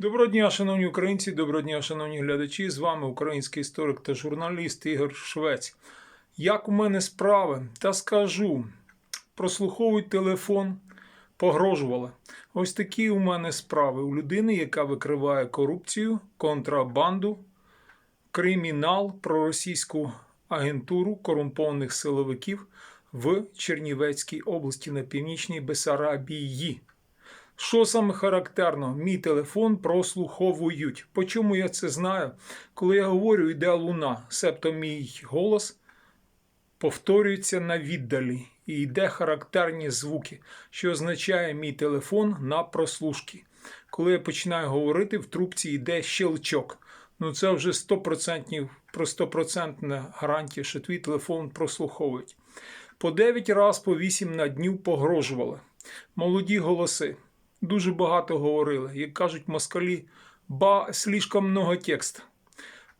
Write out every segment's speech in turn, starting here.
Доброго дня, шановні українці, доброго дня, шановні глядачі. З вами український історик та журналіст Ігор Швець. Як у мене справи? Та скажу, прослуховують телефон, погрожували. Ось такі у мене справи у людини, яка викриває корупцію, контрабанду, кримінал, проросійську агентуру корумпованих силовиків в Чернівецькій області на північній Бесарабії. Що саме характерно, мій телефон прослуховують. По чому я це знаю? Коли я говорю, йде луна, себто мій голос повторюється на віддалі і йде характерні звуки, що означає мій телефон на прослушки. Коли я починаю говорити, в трубці йде щелчок. Ну це вже 100% про 100% гарантія, що твій телефон прослуховують. По 9 раз по 8 на днів погрожували. Молоді голоси. Дуже багато говорили, як кажуть москалі, ба слишком много текст.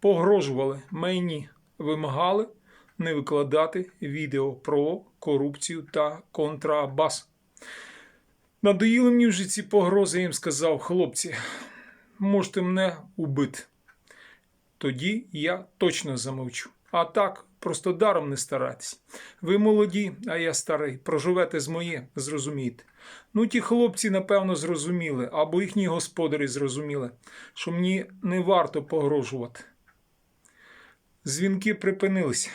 Погрожували мені, вимагали не викладати відео про корупцію та контрабас. Надоїли мені вже ці погрози, я їм сказав, хлопці, можете мене убити. Тоді я точно замовчу. А так, просто даром не старайтесь. Ви молоді, а я старий. Проживете з моє, зрозумієте. Ну, ті хлопці, напевно, зрозуміли, або їхні господарі зрозуміли, що мені не варто погрожувати. Дзвінки припинилися.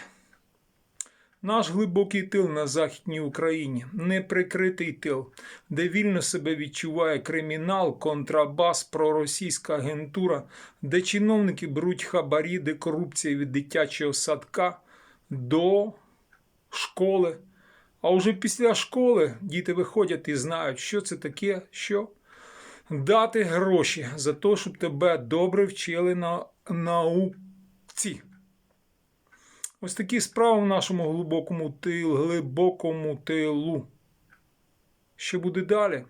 Наш глибокий тил на Західній Україні, неприкритий тил, де вільно себе відчуває кримінал, контрабас, проросійська агентура, де чиновники беруть хабарі, де корупція від дитячого садка до школи. А вже після школи діти виходять і знають, що це таке, що дати гроші за те, щоб тебе добре вчили на науці. Ось такі справи в нашому глибокому тил, глибокому тилу. Що буде далі?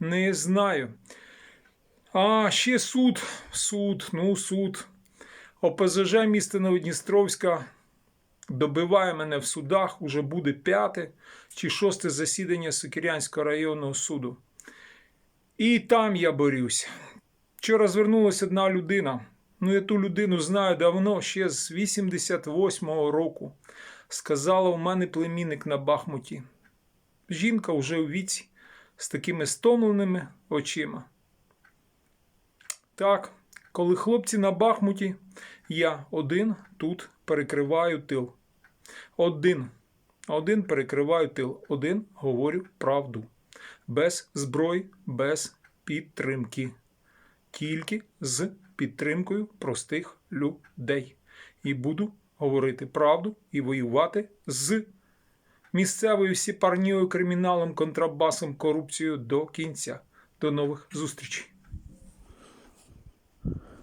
Не знаю. А ще суд, суд, ну суд. ОПЗЖ міста Новодністровська добиває мене в судах, уже буде п'яте чи шосте засідання Сокирянського районного суду. І там я борюсь. Вчора звернулася одна людина. Ну, я ту людину знаю давно, ще з 88-го року. Сказала, у мене племінник на Бахмуті. Жінка вже у віці з такими стомленими очима. Так, коли хлопці на Бахмуті, я один тут перекриваю тил. Один. Один перекриваю тил, один говорю правду. Без зброї, без підтримки. Тільки з підтримкою простих людей. І буду говорити правду і воювати з місцевою сіпарньою криміналом, контрабасом, корупцією до кінця. До нових зустрічей.